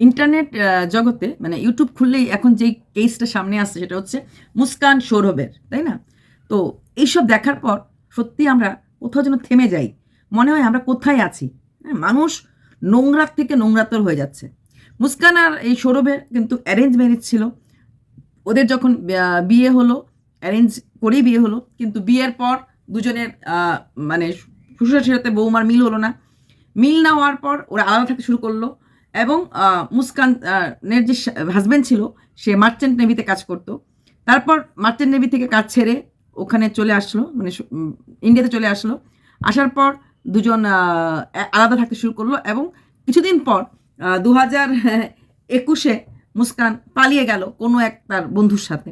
Internet জগতে মানে YouTube খুললেই এখন যেই কেসটা সামনে আসছে সেটা হচ্ছে মুস্কান সৌরভের তাই না? তো এইসব দেখার পর সত্যি আমরা কোথাও যেন থেমে যাই। মনে হয় আমরা কোথায় আছি? হ্যাঁ, মানুষ নোংরার থেকে নোংরাতর হয়ে যাচ্ছে। মুস্কান আর এই সৌরভের কিন্তু অ্যারেঞ্জ ম্যারেজ ছিল। ওদের যখন বিয়ে হলো অ্যারেঞ্জ করেই বিয়ে হলো কিন্তু বিয়ের পর দুজনের মানে শ্বশুরের সাথে বৌমার মিল হলো না। মিল না হওয়ার পর ওরা আলাদা থাকতে শুরু করল। এবং আহ, মুস্কান নের যে হাজব্যান্ড ছিল সে মার্চেন্ট নেভিতে কাজ করতো। তারপর মার্চেন্ট নেভি থেকে কাজ ছেড়ে ওখানে চলে আসলো মানে ইন্ডিয়াতে চলে আসলো। আসার পর দুজন আলাদা থাকতে শুরু করল এবং কিছুদিন পর দু হাজার একুশে মুস্কান পালিয়ে গেল কোনো এক তার বন্ধুর সাথে।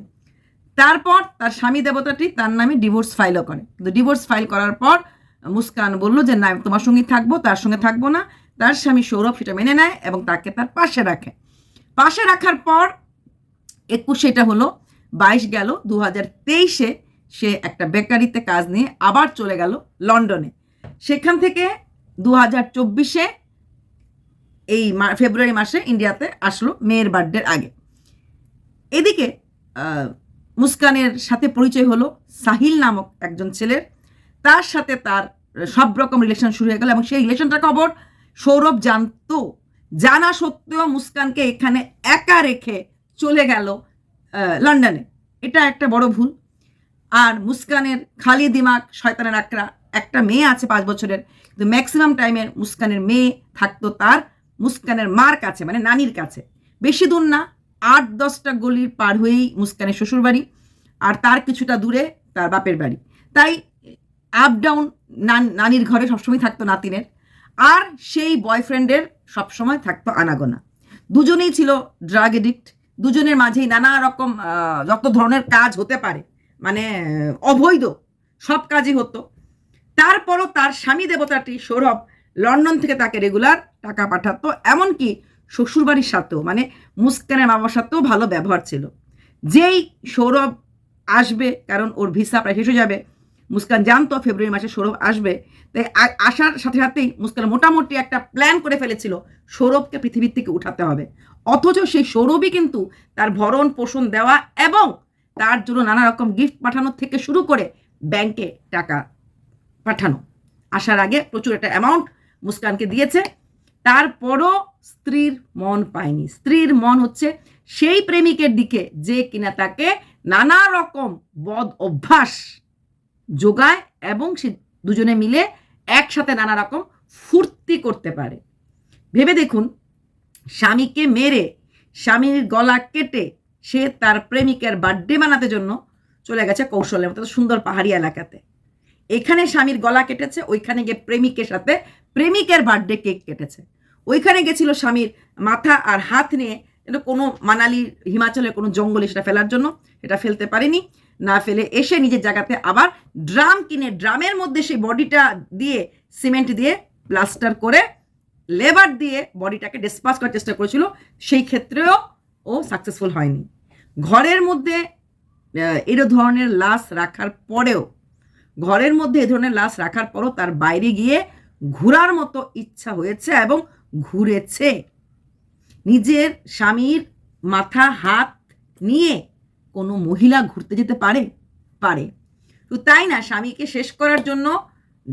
তারপর তার স্বামী দেবতাটি তার নামে ডিভোর্স ফাইলও করে। তো ডিভোর্স ফাইল করার পর মুস্কান বলল যে না তোমার সঙ্গে থাকব তার সঙ্গে থাকব না। তার স্বামী সৌরভ সেটা মেনে নেয় এবং তাকে তার পাশে রাখে। পাশে রাখার পর একুশে এটা হলো, বাইশ গেল দু হাজার তেইশে সে একটা বেকারিতে কাজ নিয়ে আবার চলে গেল লন্ডনে। সেখান থেকে দু হাজার চব্বিশে এই ফেব্রুয়ারি মাসে ইন্ডিয়াতে আসলো মেয়ের বার্থডের আগে। এদিকে মুস্কানের সাথে পরিচয় হলো সাহিল নামক একজন ছেলের। তার সাথে তার সব রকম রিলেশন শুরু হয়ে গেল এবং সেই রিলেশনটার খবর সৌরভ জানতো, জানা সত্ত্বেও মুস্কানকে এখানে একা রেখে চলে গেল লন্ডনে। এটা একটা বড় ভুল। আর মুস্কানের খালি দিমাগ শয়তানের আকরা একটা মেয়ে আছে পাঁচ বছরের, কিন্তু ম্যাক্সিমাম টাইমে মুস্কানের মেয়ে থাকতো তার মুস্কানের মার কাছে মানে নানির কাছে। বেশি দূর না, আট দশটা গলির পার হয়েই মুস্কানের শ্বশুরবাড়ি, আর তার কিছুটা দূরে তার বাপের বাড়ি। তাই আপ ডাউন নানির ঘরে সবসময় থাকতো নাতিনের। আর সেই বয়ফ্রেন্ডের সবসময় থাকতো আনাগোনা। দুজনেই ছিল ড্রাগ এডিক্ট। দুজনের মাঝেই নানা রকম যত ধরনের কাজ হতে পারে মানে অবৈধ সব কাজই হতো। তারপরও তার স্বামী দেবতাটি সৌরভ লন্ডন থেকে তাকে রেগুলার টাকা পাঠাতো, এমনকি শ্বশুরবাড়ির সাথেও মানে মুস্কানের বাবার সাথেও ভালো ব্যবহার ছিল। যেই সৌরভ আসবে, কারণ ওর ভিসা প্রায় শেষ হয়ে যাবে মুস্কান জানতো ফেব্রুয়ারি মাসে সৌরভ আসবে। তাই আসার সাথে সাথেই মুস্কান মোটামুটি একটা প্ল্যান করে ফেলেছিল সৌরভকে পৃথিবীর থেকে উঠাতে হবে। অথচ সেই সৌরভই কিন্তু তার ভরণ পোষণ দেওয়া এবং তার জন্য নানা রকম গিফট পাঠানোর থেকে শুরু করে ব্যাংকে টাকা পাঠানো। আসার আগে প্রচুর একটা অ্যামাউন্ট মুস্কানকে দিয়েছে। তারপরও স্ত্রীর মন পায়নি। স্ত্রীর মন হচ্ছে সেই প্রেমিকের দিকে যে কিনা তাকে নানা রকম বদ অভ্যাস যোগায় এবং সে দুজনে মিলে একসাথে নানা রকম ফুর্তি করতে পারে। ভেবে দেখুন, স্বামীকে মেরে, স্বামীর গলা কেটে সে তার প্রেমিকের বার্থডে বানাতে জন্য চলে গেছে কৌশলের মতো সুন্দর পাহাড়ি এলাকাতে। এখানে স্বামীর গলা কেটেছে, ওইখানে গিয়ে প্রেমিকের সাথে প্রেমিকের বার্থডে কেক কেটেছে। ওইখানে গেছিল স্বামীর মাথা আর হাত নিয়ে, এটা কোনো মানালি হিমাচলের কোনো জঙ্গলে সেটা ফেলার জন্য, এটা ফেলতে পারেনি। না ফেলে এসে নিজের জায়গাতে আবার ড্রাম কিনে ড্রামের মধ্যে সেই বডিটা দিয়ে, সিমেন্ট দিয়ে প্লাস্টার করে লেবার দিয়ে বডিটাকে ডিসপাস করার চেষ্টা করেছিল, সেই ক্ষেত্রেও ও সাকসেসফুল হয়নি। ঘরের মধ্যে এর ধরনের লাশ রাখার পরেও, ঘরের মধ্যে এ ধরনের লাশ রাখার পরও তার বাইরে গিয়ে ঘোরার মতো ইচ্ছা হয়েছে এবং ঘুরেছে। নিজের স্বামীর মাথা, হাত নিয়ে কোনো মহিলা ঘুরতে যেতে পারে? পারে। তো তাই না, স্বামীকে শেষ করার জন্য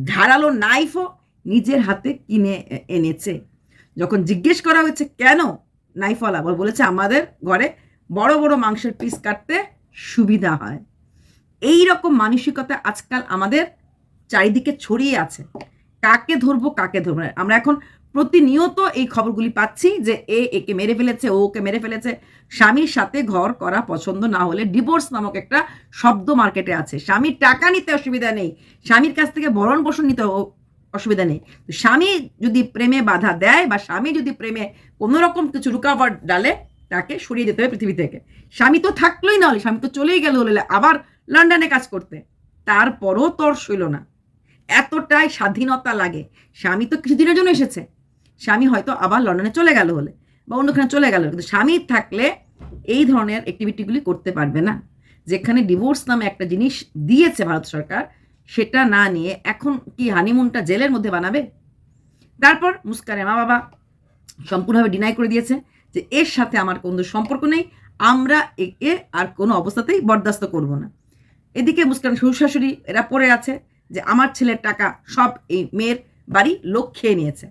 ধারালো নাইফও নিজের হাতে কিনে এনেছে। যখন জিজ্ঞেস করা হয়েছে, কেন নাইফওয়ালা বল, বলেছে, আমাদের ঘরে বড় বড় মাংসের পিস কাটতে সুবিধা হয়। এই রকম মানসিকতা আজকাল আমাদের চারিদিকে ছড়িয়ে আছে। কাকে ধরবো কাকে ধরবো। আমরা এখন প্রতিনিয়ত এই খবরগুলি পাচ্ছি যে এ একে মেরে ফেলেছে, ও ওকে মেরে ফেলেছে। স্বামীর সাথে ঘর করা পছন্দ না হলে ডিভোর্স নামক একটা শব্দ মার্কেটে আছে। স্বামীর টাকা নিতে অসুবিধা নেই, স্বামীর কাছ থেকে ভরণ পোষণ নিতে অসুবিধা নেই। স্বামী যদি প্রেমে বাধা দেয় বা স্বামী যদি প্রেমে কোনো রকম কিছু রুকাওয়াট ডালে তাকে সরিয়ে যেতে হবে পৃথিবী থেকে। স্বামী তো থাকলোই না হলে, স্বামী তো চলেই গেল হলে আবার লন্ডনে কাজ করতে। তারপরও তোর সইল না। এতটাই স্বাধীনতা লাগে। স্বামী তো কিছুদিনের জন্য এসেছে। স্বামী হয়তো আবার লন্ডনে চলে গেল হলে বা অন্যখানে চলে গেল কিন্তু স্বামী থাকলে এই ধরনের অ্যাক্টিভিটিগুলি করতে পারবে না। যেখানে ডিভোর্স নামে একটা জিনিস দিয়েছে ভারত সরকার, সেটা না নিয়ে এখন কি হানিমুনটা জেলের মধ্যে বানাবে? তারপর মুস্কানের মা বাবা সম্পূর্ণভাবে ডিনাই করে দিয়েছে যে এর সাথে আমার কোনো সম্পর্ক নেই, আমরা একে আর কোনো অবস্থাতেই বরদাস্ত করব না। এদিকে মুস্কান শ্বশুর শাশুড়ি এরা পড়ে আছে যে আমার ছেলের টাকা সব এই মেয়ের বাড়ি লোক খেয়ে নিয়েছে।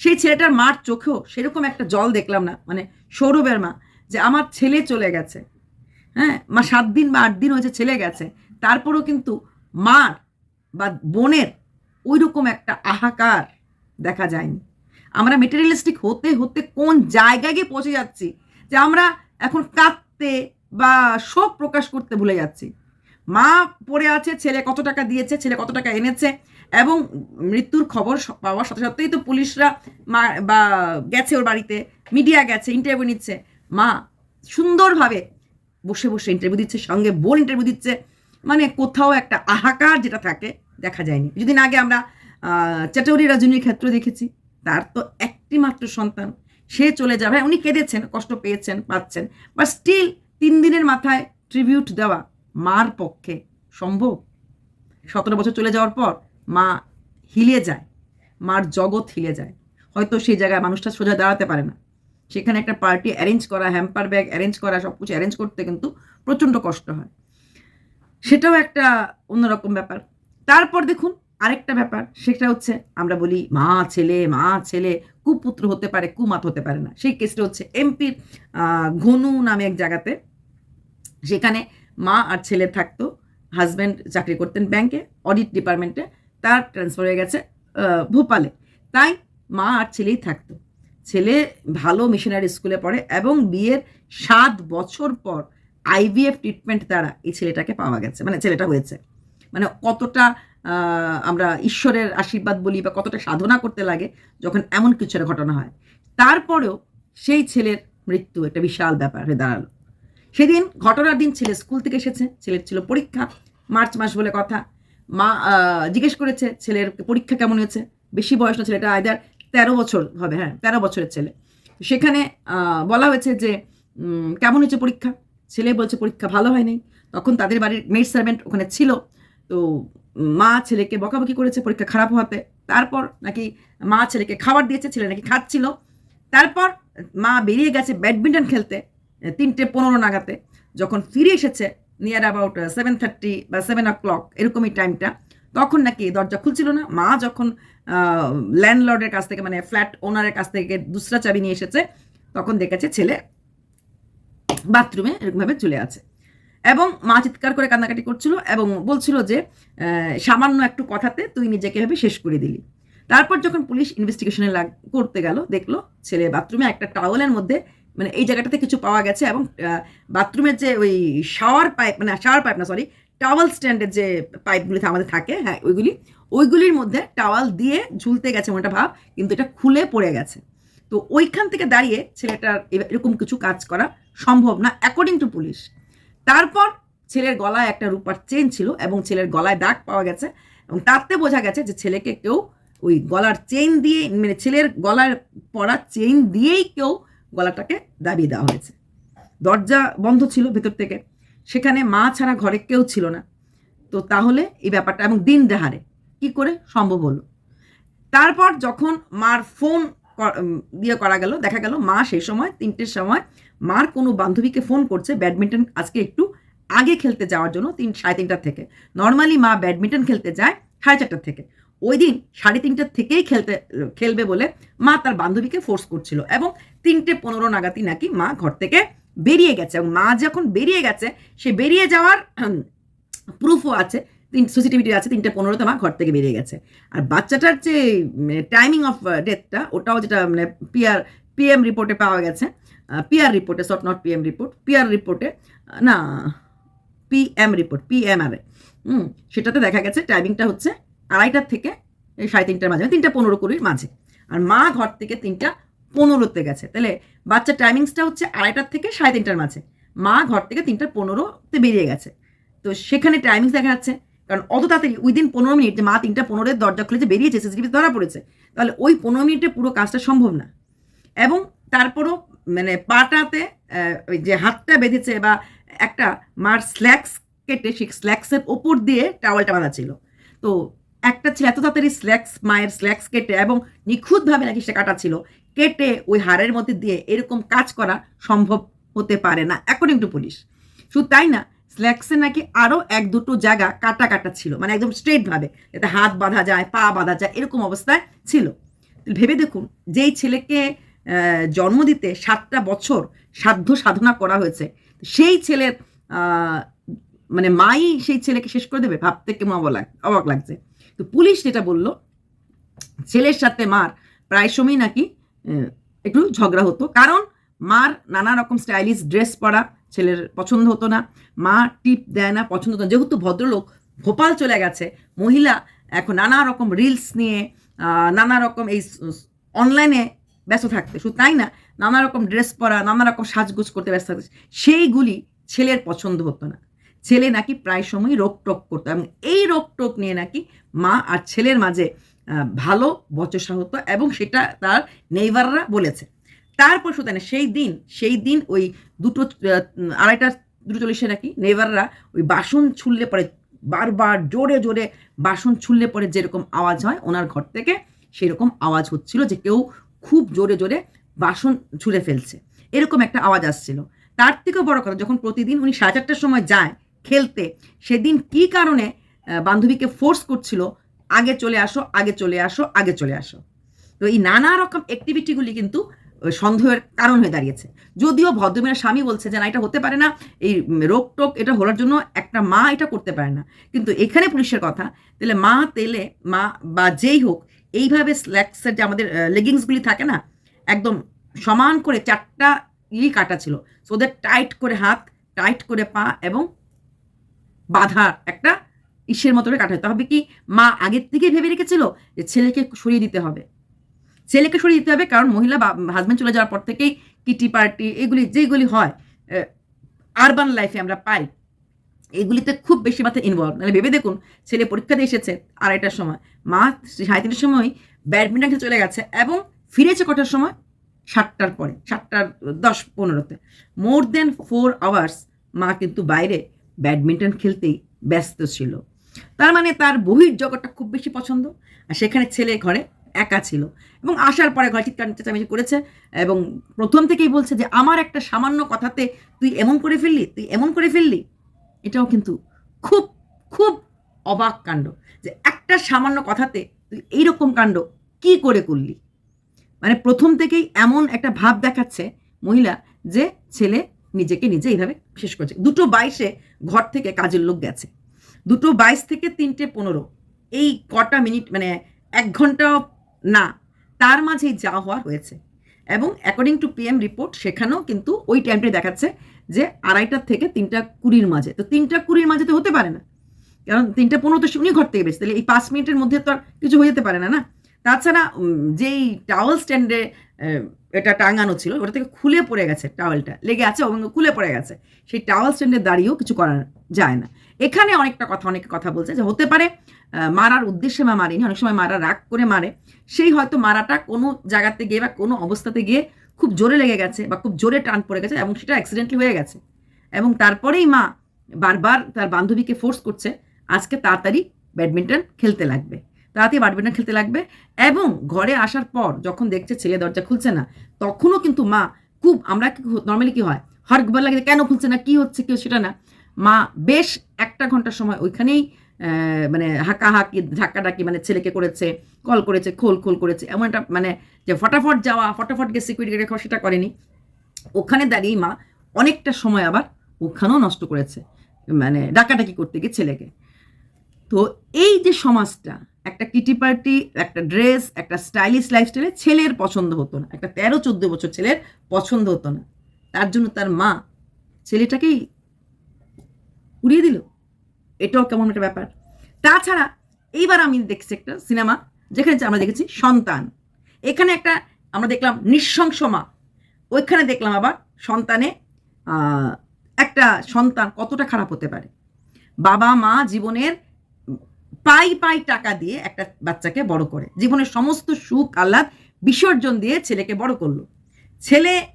সেই ছেলেটার মার চোখেও সেরকম একটা জল দেখলাম না মানে সৌরভের মা, যে আমার ছেলে চলে গেছে। হ্যাঁ মা সাত দিন বা আট দিন হয়েছে ছেলে গেছে। তারপরেও কিন্তু মার বা বোনের ওই রকম একটা আহাকার দেখা যায়নি। আমরা মেটেরিয়ালিস্টিক হতে হতে কোন জায়গায় গিয়ে পৌঁছে যাচ্ছি যে আমরা এখন কাঁদতে বা শোক প্রকাশ করতে ভুলে যাচ্ছি? মা পড়ে আছে, ছেলে কত টাকা দিয়েছে, ছেলে কত টাকা এনেছে এবং মৃত্যুর খবর পাওয়ার সাথে সাথেই তো পুলিশরা মা বা গেছে ওর বাড়িতে, মিডিয়া গেছে ইন্টারভিউ নিচ্ছে। মা সুন্দরভাবে বসে বসে ইন্টারভিউ দিচ্ছে, সঙ্গে বোন ইন্টারভিউ দিচ্ছে। মানে কোথাও একটা আহাকার যেটা থাকে, দেখা যায়নি। কিছুদিন আগে আমরা চাটৌরি রজনীর ক্ষেত্র দেখেছি। তার তো একটি মাত্র সন্তান। সে চলে যাবে। উনি কেঁদেছেন, কষ্ট পেয়েছেন, পাচ্ছেন। বাট স্টিল তিন দিনের মাথায় ট্রিবিউট দেওয়া মার পক্ষে সম্ভব? সতেরো বছর চলে যাওয়ার পর মা হিলে যায়, মার জগৎ হিলে যায়। হয়তো সেই জায়গায় মানুষটা সোজা দাঁড়াতে পারে না। সেখানে একটা পার্টি অ্যারেঞ্জ করা হ্যাম্পার ব্যাগ অ্যারেঞ্জ করা, সব কিছু অ্যারেঞ্জ করতে কিন্তু প্রচণ্ড কষ্ট হয়। সেটাও একটা অন্যরকম ব্যাপার। তারপর দেখুন আরেকটা ব্যাপার, সেটা হচ্ছে আমরা বলি মা ছেলে মা ছেলে, কুপুত্র হতে পারে, কুমাত হতে পারে না। সেই কেসটা হচ্ছে এমপির ঘনু নামে এক জায়গাতে। সেখানে মা আর ছেলে থাকতো হাজব্যান্ড চাকরি করতেন ব্যাংকে অডিট ডিপার্টমেন্টে তার ট্রান্সফার হয়ে গেছে ভোপালে। তাই মা আর ছেলেই থাকতো। ছেলে ভালো মিশনারি স্কুলে পড়ে এবং বিয়ের সাত বছর পর আইভিএফ ট্রিটমেন্ট দ্বারা এই ছেলেটাকে পাওয়া গেছে মানে ছেলেটা হয়েছে। মানে কতটা আমরা ঈশ্বরের আশীর্বাদ বলি বা কতটা সাধনা করতে লাগে যখন এমন কিছু একটা ঘটনা হয়। তারপরেও সেই ছেলের মৃত্যু একটা বিশাল ব্যাপার হয়ে দাঁড়াল। সেদিন ঘটনার দিন ছেলে স্কুল থেকে এসেছে, ছেলের ছিল পরীক্ষা, মার্চ মাস বলে কথা। মা জিজ্ঞেস করেছে, ছেলের পরীক্ষা কেমন হয়েছে? বেশি বয়স না ছেলেটা আয়দার তেরো বছর হবে। হ্যাঁ তেরো বছরের ছেলে। সেখানে বলা হয়েছে যে কেমন হয়েছে পরীক্ষা? ছেলে বলছে পরীক্ষা ভালো হয়নি। তখন তাদের বাড়ির মেড সার্ভেন্ট ওখানে ছিল। তো, মা ছেলেকে বকাবকি করেছে পরীক্ষা খারাপ হওয়াতে। তারপর নাকি মা ছেলেকে খাবার দিয়েছে, ছেলে নাকি খাচ্ছিল। তারপর মা বেরিয়ে গেছে ব্যাডমিন্টন খেলতে, তিনটে পনেরো নাগাতে। যখন ফিরে এসেছে নিয়ার অ্যাবাউট সেভেন থার্টি বা সেভেন ও ক্লক এরকমই টাইমটা তখন নাকি দরজা খুলছিল না। মা যখন ল্যান্ডলর্ডের কাছ থেকে মানে ফ্ল্যাট ওনারের কাছ থেকে দুসরা চাবি নিয়ে এসেছে, তখন দেখেছে ছেলে বাথরুমে এরকমভাবে চলে আছে। এবং মা চিৎকার করে কান্নাকাটি করছিল এবং বলছিল যে সামান্য একটু কথাতে তুই নিজেকে ভেবে শেষ করে দিলি। তারপর যখন পুলিশ ইনভেস্টিগেশনে করতে গেল, দেখল ছেলে বাথরুমে একটা টাওয়েলের মধ্যে মানে এই জায়গাটাতে কিছু পাওয়া গেছে এবং বাথরুমের যে ওই শাওয়ার পাইপ মানে শাওয়ার পাইপ না সরি টাওয়াল স্ট্যান্ডের যে পাইপগুলি আমাদের থাকে হ্যাঁ ওইগুলি, ওইগুলির মধ্যে টাওয়াল দিয়ে ঝুলতে গেছে মনটা ভাব, কিন্তু এটা খুলে পড়ে গেছে। তো ওইখান থেকে দাঁড়িয়ে ছেলেটার এরকম কিছু কাজ করা সম্ভব না অ্যাকর্ডিং টু পুলিশ তারপর ছেলের গলায় একটা রূপার চেন ছিল এবং ছেলের গলায় দাগ পাওয়া গেছে এবং তাতে বোঝা গেছে যে ছেলেকে কেউ ওই গলার চেন দিয়ে মানে ছেলের গলার পরা চেন দিয়েই কেউ গলাটাকে দাবিয়ে দেওয়া হয়েছে। দরজা বন্ধ ছিল ভেতর থেকে। সেখানে মা ছাড়া ঘরে কেউ ছিল না। তো তাহলে এই ব্যাপারটা এবং দিন দেহারে কি করে সম্ভব হলো? তারপর যখন মার ফোন দিয়ে করা গেল, দেখা গেল মা সেই সময় তিনটের সময় মার কোনো বান্ধবীকে ফোন করছে ব্যাডমিন্টন আজকে একটু আগে খেলতে যাওয়ার জন্য তিন সাড়ে তিনটার থেকে। নর্মালি মা ব্যাডমিন্টন খেলতে যায় সাড়ে চারটার থেকে। ওই দিন সাড়ে তিনটার থেকেই খেলতে, খেলবে বলে মা তার বান্ধবীকে ফোর্স করছিল এবং তিনটে পনেরো নাগাতি নাকি মা ঘর থেকে বেরিয়ে গেছে এবং মা যখন বেরিয়ে গেছে, সে বেরিয়ে যাওয়ার প্রুফও আছে, তিন সিসিটিভিটি আছে, তিনটে পনেরোতে মা ঘর থেকে বেরিয়ে গেছে। আর বাচ্চাটার যে টাইমিং অফ ডেথটা ওটাও যেটা মানে পিআর পিএম রিপোর্টে পাওয়া গেছে পিআর রিপোর্টে সট নট পিএম রিপোর্ট পিআর রিপোর্টে না পিএম রিপোর্ট পিএমআর হুম, সেটাতে দেখা গেছে টাইমিংটা হচ্ছে আড়াইটার থেকে এই সাড়ে তিনটার মাঝে মানে তিনটা পনেরো কুড়ির মাঝে। আর মা ঘর থেকে তিনটা পনেরোতে গেছে। তাহলে বাচ্চার টাইমিংসটা হচ্ছে আড়াইটার থেকে সাড়ে তিনটার মাঝে। মা ঘর থেকে তিনটা পনেরোতে বেরিয়ে গেছে। তো সেখানে টাইমিংস দেখা যাচ্ছে। কারণ অত তাড়াতাড়ি উইদিন পনেরো মিনিট যে মা তিনটা পনেরোর দরজা খুলে যে বেরিয়েছে সিসিটিভি ধরা পড়েছে, তাহলে ওই পনেরো মিনিটে পুরো কাজটা সম্ভব না। এবং তারপরও মানে পাটাতে ওই যে হাতটা বেঁধেছে বা একটা মার স্ল্যাক্স কেটে, সেই স্ল্যাক্সের ওপর দিয়ে টাওয়ালটা বাঁধা ছিল। তো একটা ছেলে এত তাড়াতাড়ি স্ল্যাক্স, মায়ের স্ল্যাক্স কেটে এবং নিখুঁতভাবে নাকি সে কাটা ছিল। কেটে ওই হাড়ের মধ্যে দিয়ে এরকম কাজ করা সম্ভব হতে পারে না অ্যাকর্ডিং টু পুলিশ শুধু তাই না, স্ল্যাক্সে নাকি আরও এক দুটো জায়গা কাটা কাটা ছিল মানে একদম স্ট্রেটভাবে যাতে হাত বাঁধা যায়, পা বাঁধা যায়, এরকম অবস্থায় ছিল। ভেবে দেখুন, যেই ছেলেকে জন্ম দিতে সাতটা বছর সাধ্য সাধনা করা হয়েছে, সেই ছেলের মানে মাই সেই ছেলেকে শেষ করে দেবে, ভাবতে কেমন অবাক লাগছে। তো পুলিশ যেটা বলল, ছেলের সাথে মার প্রায় সময় নাকি একটু ঝগড়া হতো। কারণ মার নানা রকম স্টাইলিশ ড্রেস পরা ছেলের পছন্দ হতো না, মা টিপ দেয় না, পছন্দ হতো না। যেহেতু ভদ্রলোক ভোপাল চলে গেছে, মহিলা এখন নানা রকম রিলস নিয়ে নানা রকম এই অনলাইনে ব্যস্ত থাকতে। শুধু তাই না, নানা রকম ড্রেস পরা, নানা রকম সাজগোজ করতে ব্যস্ত থাকতে, সেইগুলি ছেলের পছন্দ হতো না। ছেলে নাকি প্রায় সময় রোগটোক করতো এবং এই রোগটোক নিয়ে নাকি মা আর ছেলের মাঝে ভালো বচসা হতো এবং সেটা তার নেইবাররা বলেছে। তারপর না সেই দিন সেই দিন ওই দুটো আড়াইটা দুটো চল্লিশে নাকি নেইবাররা ওই বাসন ছুললে পরে বারবার জোরে জোরে বাসন ছুললে পরে যেরকম আওয়াজ হয় ওনার ঘর থেকে সেরকম আওয়াজ হচ্ছিল যে কেউ খুব জোরে জোরে বাসন ছুঁড়ে ফেলছে। এরকম একটা আওয়াজ আসছিল। তার থেকেও বড় কথা, যখন প্রতিদিন উনি সাড়ে চারটার সময় যায় খেলতে। সেদিন কি কারণে বান্ধবীকে ফোর্স করছিল, আগে চলে আসো, আগে চলে আসো, আগে চলে আসো? তো এই নানা রকম অ্যাক্টিভিটিগুলি কিন্তু সন্দেহের কারণ হয়ে দাঁড়িয়েছে। যদিও ভদ্রমের স্বামী বলছে যে, না, এটা হতে পারে না, এই রোগ টোক এটা হওয়ার জন্য একটা মা এটা করতে পারে না। কিন্তু এখানে পুলিশের কথা, তাহলে মা, তেলে, মা বা যেই হোক, এইভাবে স্ল্যাক্সের যে আমাদের লেগিংসগুলি থাকে না, একদম সমান করে চারটা ই কাটা ছিল। সো ওদের টাইট করে হাত টাইট করে পা এবং বাঁধার একটা ইসের মতো করে কাটা হতো হবে কি মা আগের থেকে ভেবে রেখেছিল যে ছেলেকে সরিয়ে দিতে হবে? ছেলেকে সরিয়ে দিতে হবে কারণ মহিলা বা হাজব্যান্ড চলে যাওয়ার পর থেকেই কিটি পার্টি এগুলি যেগুলি হয় আরবান লাইফে আমরা পাই, এগুলিতে খুব বেশি মাত্রায় ইনভলভ মানে ভেবে দেখুন, ছেলে পরীক্ষা দিয়ে এসেছে আড়াইটার সময়, মা সাড়ে তিনটার সময় ব্যাডমিন্টন খেলতে চলে গেছে এবং ফিরেছে কটার সময়? সাতটার পরে, সাতটার দশ পনেরোতে। মোর দেন ফোর আওয়ার্স মা কিন্তু বাইরে ব্যাডমিন্টন খেলতেই ব্যস্ত ছিল। তার মানে তার বহির জগৎটা খুব বেশি পছন্দ। আর সেখানে ছেলে ঘরে একা ছিল। এবং আসার পরে ঘরে চিৎকার চেঁচামেচি করেছে এবং প্রথম থেকেই বলছে যে, আমার একটা সামান্য কথাতে তুই এমন করে ফেললি, তুই এমন করে ফেললি। এটাও কিন্তু খুব খুব অবাক কাণ্ড যে, একটা সামান্য কথাতে তুই এইরকম কাণ্ড কি করে করলি? মানে প্রথম থেকেই এমন একটা ভাব দেখাচ্ছে মহিলা যে, ছেলে নিজেকে নিজে এইভাবে শেষ করছে। দুটো বাইশে ঘর থেকে কাজের লোক গেছে। দুটো বাইশ থেকে তিনটে পনেরো। এই কটা মিনিট মানে এক ঘণ্টা না, তার মাঝেই যা হওয়া হয়েছে। এবং অ্যাকর্ডিং টু পিএম রিপোর্ট সেখানেও কিন্তু ওই টাইমটাই দেখাচ্ছে যে আড়াইটার থেকে তিনটা কুড়ির মাঝে। তো তিনটা কুড়ির মাঝে তো হতে পারে না। কারণ তিনটা পনেরো তো উনি ঘর থেকে বেশি তাহলে এই পাঁচ মিনিটের মধ্যে তো আর কিছু হয়ে যেতে পারে না না? তাছাড়া যেই টাওয়েল স্ট্যান্ডে এটা টাঙানো ছিল, ওটা থেকে খুলে পড়ে গেছে টাওয়েলটা লেগে আছে এবং খুলে পড়ে গেছে। সেই টাওয়েল স্ট্যান্ডে দাঁড়িয়েও কিছু করা যায় না। এখানে অনেকটা কথা, অনেকে কথা বলছে যে হতে পারে মারার উদ্দেশ্যে মা মারেনি, অনেক সময় মারা রাগ করে মারে, সেই হয়তো মারাটা কোনো জায়গাতে গিয়ে বা কোনো অবস্থাতে গিয়ে খুব জোরে লেগে গেছে বা খুব জোরে টান পড়ে গেছে এবং সেটা অ্যাক্সিডেন্টলি হয়ে গেছে। এবং তারপরেই মা বারবার তার বান্ধবীকে ফোর্স করছে, আজকে তাড়াতাড়ি ব্যাডমিন্টন খেলতে লাগবে। তাড়াতাড়ি ব্যাডমিন্টন খেলতে লাগবে। এবং ঘরে আসার পর যখন দেখছে ছেলে দরজা খুলছে না, তখনও কিন্তু মা খুব, আমরা নর্মালি কি হয়, হরগবার লাগে কেন খুলছে না, কি হচ্ছে কেউ সেটা না। মা বেশ একটা ঘণ্টার সময় ওইখানেই মানে হাঁকা হাঁকি ধাক্কা ডাকি মানে ছেলেকে করেছে, কল করেছে, খোল খোল করেছে, এমন একটা মানে যে ফটাফট যাওয়া, ফটাফট গিয়ে সিকিউরিটি রেখা সেটা করেনি। ওখানে দাঁড়িয়েই মা অনেকটা সময় আবার ওখানেও নষ্ট করেছে মানে ডাকাডাকি করতে গিয়ে ছেলেকে। তো এই যে সমাজটা একটা কিটি পার্টি, একটা ড্রেস, একটা স্টাইলিশ লাইফস্টাইলে ছেলের পছন্দ হতো না। একটা তেরো, চোদ্দ বছর ছেলের পছন্দ হতো না। তার জন্য তার মা ছেলেটাকেই উড়িয়ে দিল। এটাও কেমন একটা ব্যাপার। তাছাড়া এইবার আমি দেখছি একটা সিনেমা, যেখানে আমরা দেখেছি সন্তান। এখানে একটা আমরা দেখলাম নৃশংস মা। ওইখানে দেখলাম আবার সন্তানে একটা সন্তান কতটা খারাপ হতে পারে। বাবা মা জীবনের পাই পাই টাকা দিয়ে একটা বাচ্চাকে বড় করে। জীবনের সমস্ত সুখ, আহ্লাদ বিসর্জন দিয়ে ছেলেকে বড় করল। ছেলে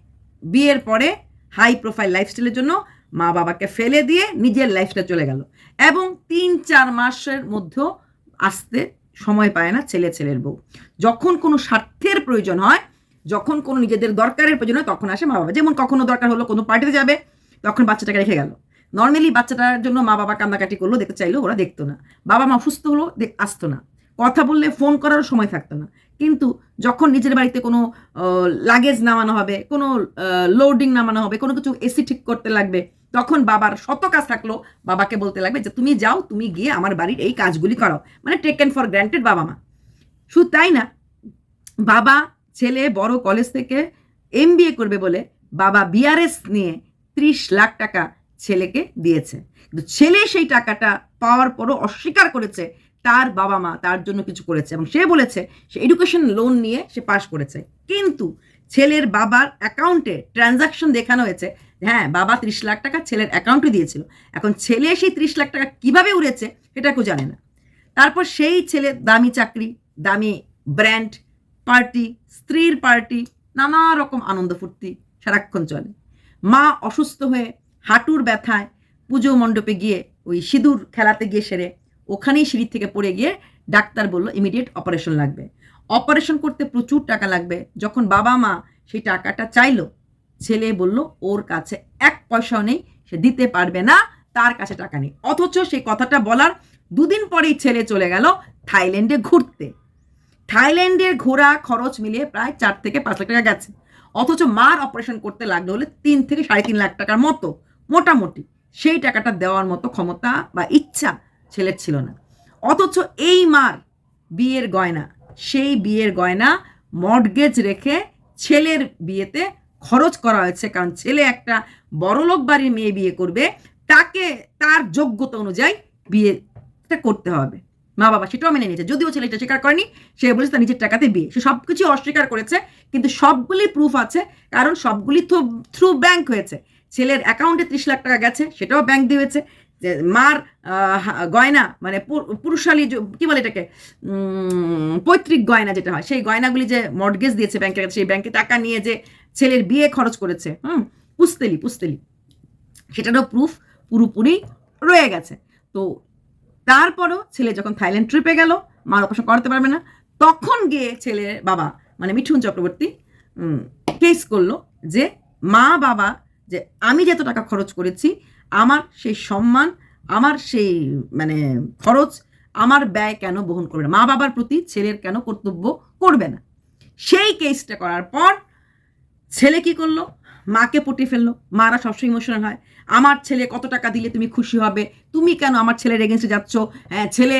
বিয়ের পরে হাই প্রোফাইল লাইফস্টাইলের জন্য মা বাবাকে ফেলে দিয়ে নিজের লাইফটা চলে গেল। এবং তিন চার মাসের মধ্যেও আসতে সময় পায় না ছেলে ছেলের বউ। যখন কোনো স্বার্থের প্রয়োজন হয়, যখন কোনো নিজেদের দরকারের প্রয়োজন হয়, তখন আসে মা বাবা। যেমন কখনো দরকার হলো কোনো পার্টিতে যাবে, তখন বাচ্চাটাকে রেখে গেল। নর্মালি বাচ্চাটার জন্য মা বাবা কান্দাকাটি করল, দেখতে চাইলো, ওরা দেখতো না। বাবা মা অসুস্থ হলো আসতো না। কথা বললে ফোন করারও সময় থাকতো না। কিন্তু যখন নিজের বাড়িতে কোনো লাগেজ নামানো হবে, কোনো লোডিং নামানো হবে, কোনো কিছু এসি ঠিক করতে লাগবে, তখন বাবার শত কাজ থাকল, বাবাকে বলতে লাগবে যে, তুমি যাও, তুমি গিয়ে আমার বাড়ির এই কাজগুলি করো মানে টেকেন ফর গ্র্যান্টেড বাবা মা। শুধু তাই না? বাবা, ছেলে, বড় কলেজ থেকে এম করবে বলে বাবা বিআরএস নিয়ে ত্রিশ লাখ টাকা ছেলেকে দিয়েছে। কিন্তু ছেলে সেই টাকাটা পাওয়ার পরও অস্বীকার করেছে তার বাবা মা, তার জন্য কিছু করেছে এবং সে বলেছে সে এডুকেশন লোন নিয়ে সে পাশ করেছে। কিন্তু ছেলের বাবার অ্যাকাউন্টে ট্রানজাকশন দেখানো হয়েছে হ্যাঁ বাবা ত্রিশ লাখ টাকা ছেলের অ্যাকাউন্টে দিয়েছিল। এখন ছেলে সেই ত্রিশ লাখ টাকা কীভাবে উড়েছে এটা কেউ জানে না। তারপর সেই ছেলে দামি চাকরি, দামি ব্র্যান্ড পার্টি স্ত্রীর পার্টি নানা রকম আনন্দ ফুর্তি সারাক্ষণ চলে। মা অসুস্থ হয়ে হাঁটুর ব্যথায় পুজো মণ্ডপে গিয়ে ওই সিঁদুর খেলাতে গিয়ে সেরে ওখানেই সিঁড়ি থেকে পড়ে গিয়ে ডাক্তার বলল ইমিডিয়েট অপারেশন লাগবে। অপারেশন করতে প্রচুর টাকা লাগবে। যখন বাবা মা সেই টাকাটা চাইলো, ছেলে বলল, ওর কাছে এক পয়সাও নেই, সে দিতে পারবে না, তার কাছে টাকা নেই। অথচ সেই কথাটা বলার দুদিন পরেই ছেলে চলে গেল থাইল্যান্ডে ঘুরতে। থাইল্যান্ডের ঘোরা খরচ মিলিয়ে প্রায় চার থেকে পাঁচ লাখ টাকা গেছে। অথচ মার অপারেশন করতে লাগল হলে তিন থেকে সাড়ে তিন লাখ টাকার মতো। মোটামুটি সেই টাকাটা দেওয়ার মতো ক্ষমতা বা ইচ্ছা ছেলের ছিল না। অথচ এই মার বিয়ের গয়না, সেই বিয়ের গয়না মর্টগেজ রেখে ছেলের বিয়েতে খরচ করা হয়েছে। কারণ ছেলে একটা বড়লোক বাড়ির মেয়ে বিয়ে করবে, তাকে তার যোগ্যতা অনুযায়ী বিয়েটা করতে হবে। মা বাবা সেটাও মেনে নিয়েছে। যদিও ছেলে এটা স্বীকার করেনি, সে বলেছে তার নিজের টাকাতে বিয়ে। সে সব কিছু অস্বীকার করেছে, কিন্তু সবগুলি প্রুফ আছে, কারণ সবগুলি থ্রু ব্যাংক হয়েছে। ছেলের অ্যাকাউন্টে ত্রিশ লাখ টাকা গেছে, সেটাও ব্যাংক দিয়েছে। যে মার গয়না মানে পুরুষালী কি বলে এটাকে? পৈতৃক গয়না যেটা হয়, সেই গয়নাগুলি যে মর্টগেজ দিয়েছে ব্যাংকের কাছে, সেই ব্যাংকে টাকা নিয়ে যে ছেলের বিয়ে খরচ করেছে, হুম, পুস্তেলি পুস্তেলি। সেটারও প্রুফ পুরোপুরি রয়ে গেছে। তো তারপরও ছেলে যখন থাইল্যান্ড ট্রিপে গেল মার অপারেশন করাতে পারবে না, তখন গিয়ে ছেলের বাবা মানে মিঠুন চক্রবর্তী কেস করল যে মা বাবা যে আমি যত টাকা খরচ করেছি আমার সেই সম্মান আমার সেই মানে খরচ আমার ব্যয় কেন বহন করবে না? মা বাবার প্রতি ছেলের কেন কর্তব্য করবে না? সেই কেসটা করার পর ছেলে কি করল? মাকে পটিয়ে ফেলল। মারা সবসময় ইমোশনাল হয়। আমার ছেলে কত টাকা দিলে তুমি খুশি হবে? তুমি কেন আমার ছেলের এগেনস্টে যাচ্ছ? হ্যাঁ, ছেলে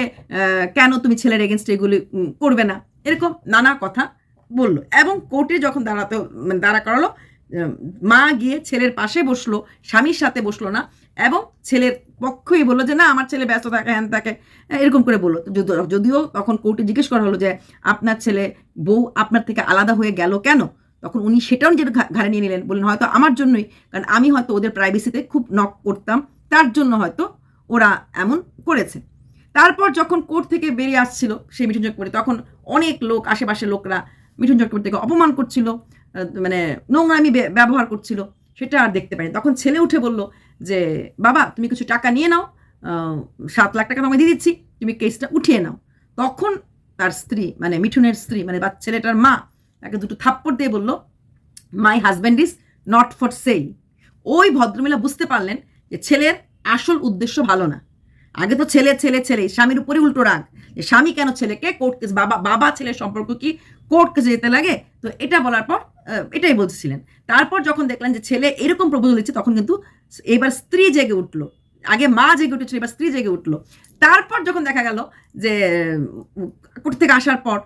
কেন তুমি ছেলের এগেনস্টে এগুলি করবে না? এরকম নানা কথা বলল। এবং কোর্টে যখন দাঁড়াতে মানে দাঁড়া করালো মা গিয়ে ছেলের পাশে বসল, স্বামীর সাথে বসল না, এবং ছেলের পক্ষই বলল যে, না, আমার ছেলে ব্যস্ত থাকে, হ্যান থাকে। এরকম করে বলল। যদিও- তখন কোর্টে জিজ্ঞেস করা হলো যে, আপনার ছেলে বউ আপনার থেকে আলাদা হয়ে গেল কেন? তখন উনি সেটাও নিজের ঘাড়ে নিয়ে নিলেন। বললেন, হয়তো আমার জন্যই, কারণ আমি হয়তো ওদের প্রাইভেসিতে খুব নক করতাম, তার জন্য হয়তো ওরা এমন করেছে। তারপর যখন কোর্ট থেকে বেরিয়ে আসছিল সেই মিঠুন চক্রবর্তী তখন অনেক লোক আশেপাশে লোকরা মিঠুন চক্রবর্তীকে অপমান করছিল। মানে নোংরামি ব্যবহার করছিল, সেটা আর দেখতে পাইনি তখন ছেলে উঠে বলল যে, বাবা, তুমি কিছু টাকা নিয়ে নাও সাত লাখ টাকা তোমায় দিয়ে দিচ্ছি, তুমি কেসটা উঠিয়ে নাও। তখন তার স্ত্রী মানে মিঠুনের স্ত্রী মানে বা ছেলেটার মা, তাকে দুটো থাপ্পড় দিয়ে বলল my husband is not for sale ওই ভদ্রমহিলা বুঝতে পারলেন যে ছেলের আসল উদ্দেশ্য ভালো না। আগে তো ছেলে ছেলে ছেলে, স্বামীর উপরে উল্টো রাগ। যে স্বামী কেন ছেলেকে কোর্ট কেস, বাবা বাবা ছেলের সম্পর্ক কি? কোর্ট কেসে যেতে লাগে, তো এটা বলার পর এটাই বলছিলেন তারপর যখন দেখলেন যে ছেলে এরকম প্রপোজাল দিচ্ছে, তখন কিন্তু এবার স্ত্রী জেগে উঠল। আগে মা জেগে উঠেছিল, এবার স্ত্রী জেগে উঠল। তারপর যখন দেখা গেল যে কোর্ট থেকে আসার পর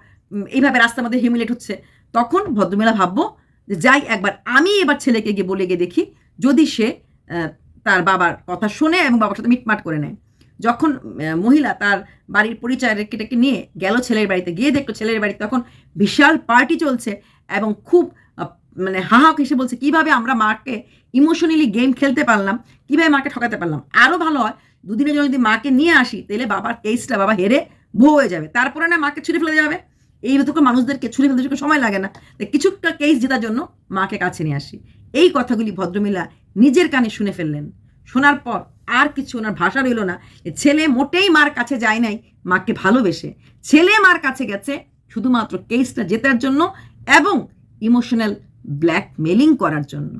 এইভাবে রাস্তার মধ্যে হিমিলেট হচ্ছে, তখন ভদ্রমেলা ভাববো যে যাই, একবার আমি এবার ছেলেকে গিয়ে বলে গিয়ে দেখি, যদি সে তার বাবার কথা শোনে এবং বাবার সাথে মিটমাট করে নেয়। যখন মহিলা তার বাড়ির পরিচয় রেখেটাকে নিয়ে গেল ছেলের বাড়িতে, গিয়ে দেখল ছেলের বাড়িতে তখন বিশাল পার্টি চলছে এবং খুব মানে হাহাক এসে বলছে, কীভাবে আমরা মাকে ইমোশনালি গেম খেলতে পারলাম? কীভাবে মাকে ঠকাতে পারলাম? আরও ভালো হয় দুদিনের জন্য যদি মাকে নিয়ে আসি, তাহলে বাবার কেসটা বাবা হেরে ভো হয়ে যাবে। তারপরে না মাকে ছুড়ে ফেলে যাবে এই তো মানুষদেরকে ছুড়ে ফেলতে সময় লাগে না। তাই কিছুটা কেস জেতার জন্য মাকে কাছে নিয়ে আসি। এই কথাগুলি ভদ্রমিলা নিজের কানে শুনে ফেললেন। শোনার পর আর কিছু ওনার ভাষা রইল না। ছেলে মোটেই মার কাছে যায় নাই, মাকে ভালোবেসে। ছেলে মার কাছে গেছে শুধুমাত্র কেসটা জেতার জন্য এবং ইমোশনাল ব্ল্যাকমেলিং করার জন্য।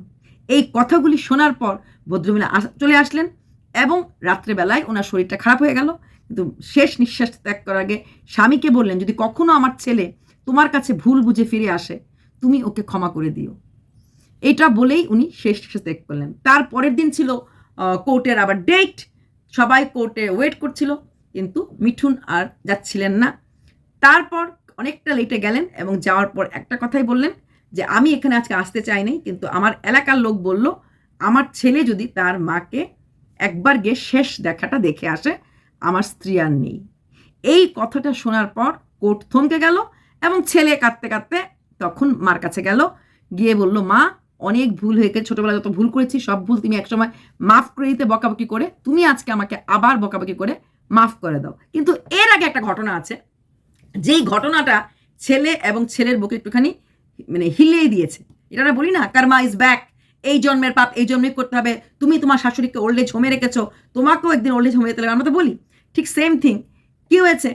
এই কথাগুলি শোনার পর ভদ্রমহিলা চলে আসলেন এবং রাত্রেবেলায় ওনার শরীরটা খারাপ হয়ে গেল। কিন্তু শেষ নিঃশ্বাস ত্যাগ করার আগে স্বামীকে বললেন, যদি কখনো আমার ছেলে তোমার কাছে ভুল বুঝে ফিরে আসে, তুমি ওকে ক্ষমা করে দিও। এটা বলেই উনি শেষ নিঃশ্বাস ত্যাগ করলেন। তার পরের দিন ছিল কোর্টের আবার ডেট সবাই কোর্টে ওয়েট করছিল, কিন্তু মিঠুন আর যাচ্ছিলেন না। তারপর অনেকটা লেটে গেলেন এবং যাওয়ার পর একটা কথাই বললেন যে, আমি এখানে আজকে আসতে চাইনি কিন্তু আমার এলাকার লোক বলল, আমার ছেলে যদি তার মাকে একবার গিয়ে শেষ দেখাটা দেখে আসে, আমার স্ত্রী আর নেই। এই কথাটা শোনার পর কোর্ট থমকে গেল এবং ছেলে কাঁদতে কাঁদতে তখন মার কাছে গেল, গিয়ে বলল, মা অনেক ভুল হয়ে গেছে, ছোটবেলায় যত ভুল করেছি, সব ভুল তুমি একসময় মাফ করে দিতে বকাবকি করে, তুমি আজকে আমাকে আবার বকাবকি করে মাফ করে দাও। কিন্তু এর আগে একটা ঘটনা আছে, যেই ঘটনাটা ছেলে এবং ছেলের বুকে একটুখানি মানে হিলেই দিয়েছে। এটা আমরা বলি না, কারমা ইজ ব্যাক, এই জন্মের পাপ, এই জন্মে করতে হবে। তুমি তোমার শাশুড়িকে ওল্ড এজ হোমে রেখেছো, তোমাকেও একদিন ওল্ড এজ হোমে যেতে আমরা তো বলি, ঠিক সেম থিং কি হয়েছে?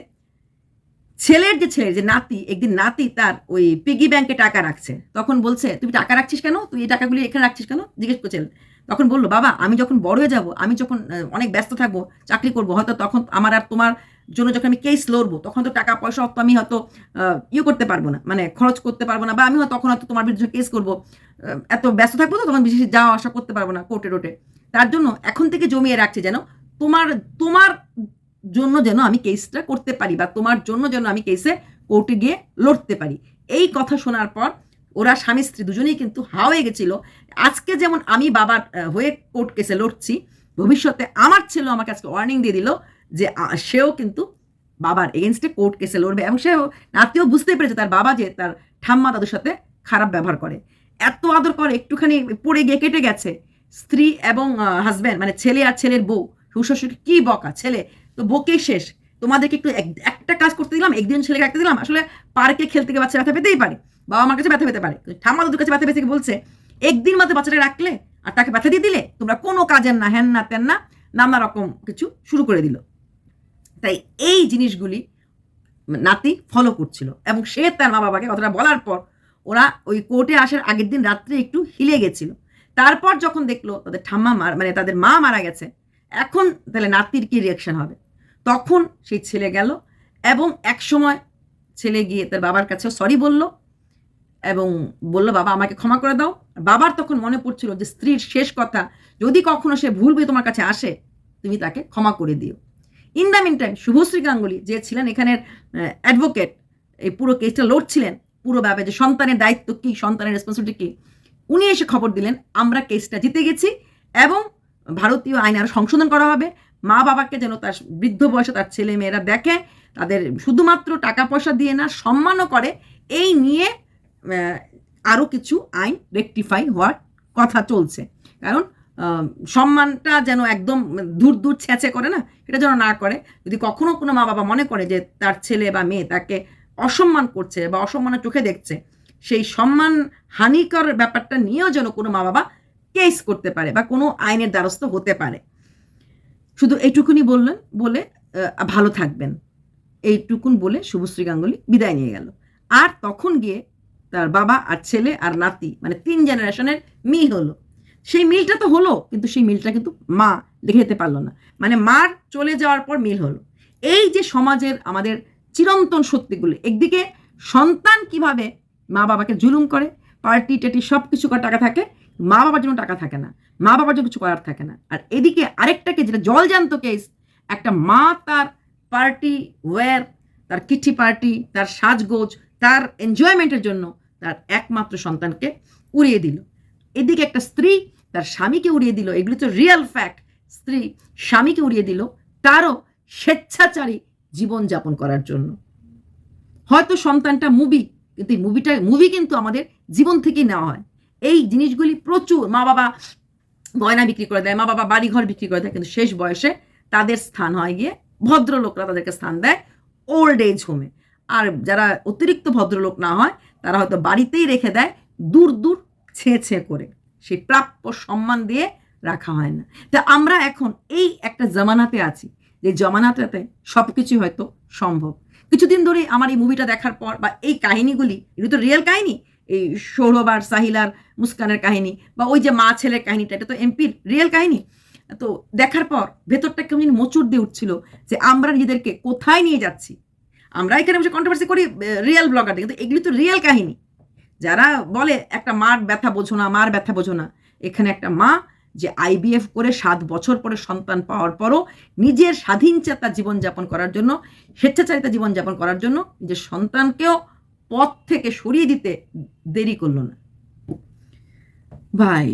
ছেলের যে ছেলে যে নাতি, একদিন নাতি তার ওই পিগি ব্যাংকে টাকা রাখছে। তখন বলছে, তুমি টাকা রাখছিস কেন? তুই এই টাকাগুলি এখানে রাখছিস কেন? জিজ্ঞেস করছেন তখন বলল, বাবা, আমি যখন বড় হয়ে যাব, আমি যখন অনেক ব্যস্ত থাকব, চাকরি করব, হয়তো তখন আমার আর তোমার জন্য যখন আমি কেস লড়বো, তখন তো টাকা পয়সা অত আমি হয়তো ইয়ে করতে পারব না মানে খরচ করতে পারব না বা আমি তখন হয়তো তোমার বিরুদ্ধে কেস করব এত ব্যস্ত থাকব তো, তখন বিশেষ যাওয়া আসা করতে পারব না কোর্টে টোটে তার জন্য এখন থেকে জমিয়ে রাখছি যেন তোমার তোমার জন্য যেন আমি কেসটা করতে পারি বা তোমার জন্য যেন আমি কেসে কোর্টে গিয়ে লড়তে পারি। এই কথা শোনার পর ওরা স্বামী স্ত্রী দুজনেই কিন্তু হা হয়ে গেছিল। আজকে যেমন আমি বাবার হয়ে কোর্ট কেসে লড়ছি, ভবিষ্যতে আমার ছেলে আমাকে আজকে ওয়ার্নিং দিয়ে দিল যে সেও কিন্তু বাবার এগেনস্টে কোর্ট কেসে লড়বে এবং সেও নাতিও বুঝতে পেরেছে তার বাবা যে তার ঠাম্মা দাদুর সাথে খারাপ ব্যবহার করে। এত আদর করে একটুখানি পড়ে গিয়ে কেটে গেছে। স্ত্রী এবং হাজব্যান্ড মানে ছেলে আর ছেলের বউ শ্বশুরকে কি বকা, ছেলে তো বকেই শেষ। তোমাদেরকে একটু এক- একটা কাজ করতে দিলাম, একদিন ছেলেকে রাখতে দিলাম, আসলে পার্কে খেলতে গিয়ে বাচ্চা ব্যথা পেতেই পারে। বাবা মার কাছে ব্যথা পেতে পারে। ঠাম্মা দাদুর কাছে ব্যথা পেতে বলছে? একদিন মাত্র বাচ্চাটা রাখলে আর তাকে ব্যথা দিয়ে দিলে তোমরা কোনো কাজের না হ্যান না, তেন না, নানা রকম কিছু শুরু করে দিল। তাই এই জিনিসগুলি নাতি ফলো করছিল এবং সে তার মা বাবাকে কথাটা বলার পর ওরা ওই কোর্টে আসার আগের দিন রাত্রে একটু হিলে গেছিল। তারপর যখন দেখল তাদের ঠাম্মা মার মানে তাদের মা মারা গেছে, এখন তাহলে নাতির কি রিয়াকশন হবে? তখন সেই ছেলে গেল এবং এক সময় ছেলে গিয়ে তার বাবার কাছে সরি বলল এবং বলল, বাবা, আমাকে ক্ষমা করে দাও। বাবার তখন মনে পড়ছিল যে, স্ত্রীর শেষ কথা, যদি কখনো সে ভুল বুঝে তোমার কাছে আসে, তুমি তাকে ক্ষমা করে দিও। In the meantime Subhashree Ganguly যে ছিলেন এখানের অ্যাডভোকেট এই পুরো কেসটা লড়ছিলেন, পুরো ব্যাপারে যে সন্তানের দায়িত্ব কী, সন্তানের রেসপন্সিবিলিটি কী, উনি এসে খবর দিলেন, আমরা কেসটা জিতে গেছি এবং ভারতীয় আইন আরও সংশোধন করা হবে। মা বাবাকে যেন তার বৃদ্ধ বয়সে তার ছেলে মেয়েরা দেখে, তাদের শুধুমাত্র টাকা পয়সা দিয়ে না, সম্মানও করে, এই নিয়ে আরও কিছু আইন রেকটিফাই হওয়ার কথা চলছে। কারণ সম্মানটা যেন একদম দূর দূর ছেঁচে করে না এটা যেন না করে, যদি কখনো কোনো মা বাবা মনে করে যে তার ছেলে বা মেয়ে তাকে অসম্মান করছে বা অসম্মানের চোখে দেখছে, সেই সম্মান হানিকর ব্যাপারটা নিয়েও যেন কোনো মা বাবা কেস করতে পারে বা কোনো আইনের দ্বারস্থ হতে পারে। শুধু এইটুকুনি বললেন বলে ভালো থাকবেন। এইটুকুন বলে শুভশ্রী গাঙ্গুলি বিদায় নিয়ে গেল। আর তখন গিয়ে তার বাবা আর ছেলে আর নাতি মানে তিন জেনারেশনের মিল হলো। সেই মিলটা তো হলো, কিন্তু সেই মিলটা কিন্তু মা দেখে যেতে পারল না। মানে মার চলে যাওয়ার পর মিল হলো। এই যে সমাজের আমাদের চিরন্তন সত্যিগুলি একদিকে সন্তান কীভাবে মা বাবাকে জুলুম করে পার্টি টাটি সব কিছু টাকা থাকে মা বাবার জন্য টাকা থাকে না মা বাবার জন্য কিছু করার থাকে না। আর এদিকে আরেকটাকে যেটা জলজান্ত কেস একটা মা তার পার্টি ওয়্যার তার কিটি পার্টি তার সাজগোজ, তার এনজয়মেন্টের জন্য তার একমাত্র সন্তানকে উড়িয়ে দিল। এদিকে একটা স্ত্রী তার স্বামীকে উড়িয়ে দিল, এগুলো তো রিয়েল ফ্যাক্ট স্ত্রী স্বামীকে উড়িয়ে দিল তারও স্বেচ্ছাচারী জীবনযাপন করার জন্য। হয়তো সন্তানটা মুভি কিন্তু এই মুভিটা মুভি কিন্তু আমাদের জীবন থেকেই নেওয়া হয়। এই জিনিসগুলি প্রচুর মা বাবা গয়না বিক্রি করে দেয়, মা বাবা বাড়িঘর বিক্রি করে দেয়, কিন্তু শেষ বয়সে তাদের স্থান হয় গিয়ে ভদ্রলোকরা তাদেরকে স্থান দেয় ওল্ড এজ হোমে আর যারা অতিরিক্ত ভদ্রলোক না হয়, তারা হয়তো বাড়িতেই রেখে দেয় দূর দূর ছেঁ ছেঁ করে। সেই প্রাপ্য সম্মান দিয়ে রাখা হয় না। তা আমরা এখন এই একটা জামানাতে আছি, যে জমানাটাতে সব কিছুই হয়তো সম্ভব। কিছুদিন ধরে আমার এই মুভিটা দেখার পর বা এই কাহিনীগুলি, এগুলো তো রিয়েল কাহিনী এই সৌরভ আর সাহিলার মুস্কানের কাহিনী বা ওই যে মা ছেলের কাহিনীটা, এটা তো এমপির রিয়েল কাহিনী। তো দেখার পর ভেতরটা কেমন মোচড় দিয়ে উঠছিল যে আমরা নিজেদেরকে কোথায় নিয়ে যাচ্ছি? আমরা এখানে বসে কন্ট্রোভার্সি করি রিয়েল ব্লগার কিন্তু এগুলি তো রিয়েল কাহিনী। যারা বলে একটা মার ব্যথা বোঝো না, মার ব্যথা বোঝো না। এখানে একটা মা যে আইবিএফ করে সাত বছর পরে সন্তান পাওয়ার পরও নিজের স্বাধীন চেতা জীবনযাপন করার জন্য, স্বেচ্ছাচারিতা জীবনযাপন করার জন্য নিজের সন্তানকেও পথ থেকে সরিয়ে দিতে দেরি করল না। ভাই